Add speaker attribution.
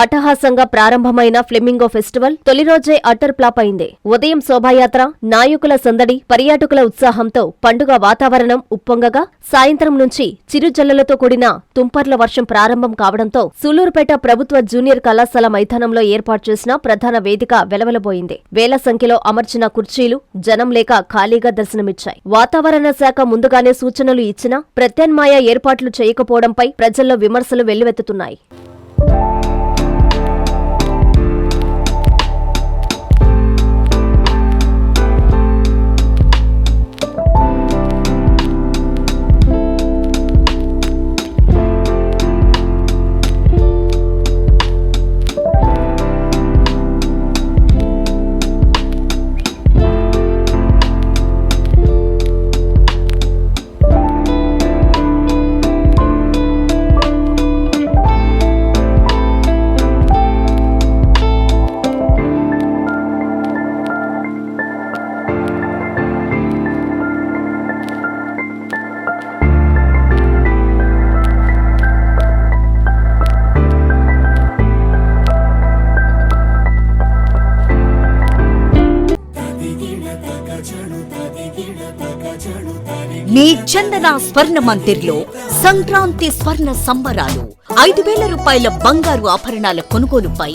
Speaker 1: అట్టహాసంగా ప్రారంభమైన flamingo festival తొలి రోజే అట్టర్ ప్లాప్ అయింది. ఉదయం శోభాయాత్ర నాయకుల సందడి పర్యాటకుల ఉత్సాహంతో పండుగ వాతావరణం ఉప్పొంగగా సాయంత్రం నుంచి చిరుజల్లలతో కూడిన తుంపర్ల వర్షం ప్రారంభం కావడంతో సూలూరుపేట ప్రభుత్వ జూనియర్ కళాశాల మైదానంలో ఏర్పాటు చేసిన ప్రధాన వేదిక వెలవెలబోయింది. వేల సంఖ్యలో అమర్చిన కుర్చీలు జనం లేక ఖాళీగా దర్శనమిచ్చాయి. వాతావరణ శాఖ ముందుగానే సూచనలు ఇచ్చినా ప్రత్యామ్నాయ ఏర్పాట్లు చేయకపోవడంపై ప్రజల్లో విమర్శలు వెల్లువెత్తుతున్నాయి.
Speaker 2: మీ చందన స్వర్ణ మందిర్లో సంక్రాంతి స్వర్ణ సంబరాలు. ఐదు వేల రూపాయల బంగారు ఆభరణాల కొనుగోలుపై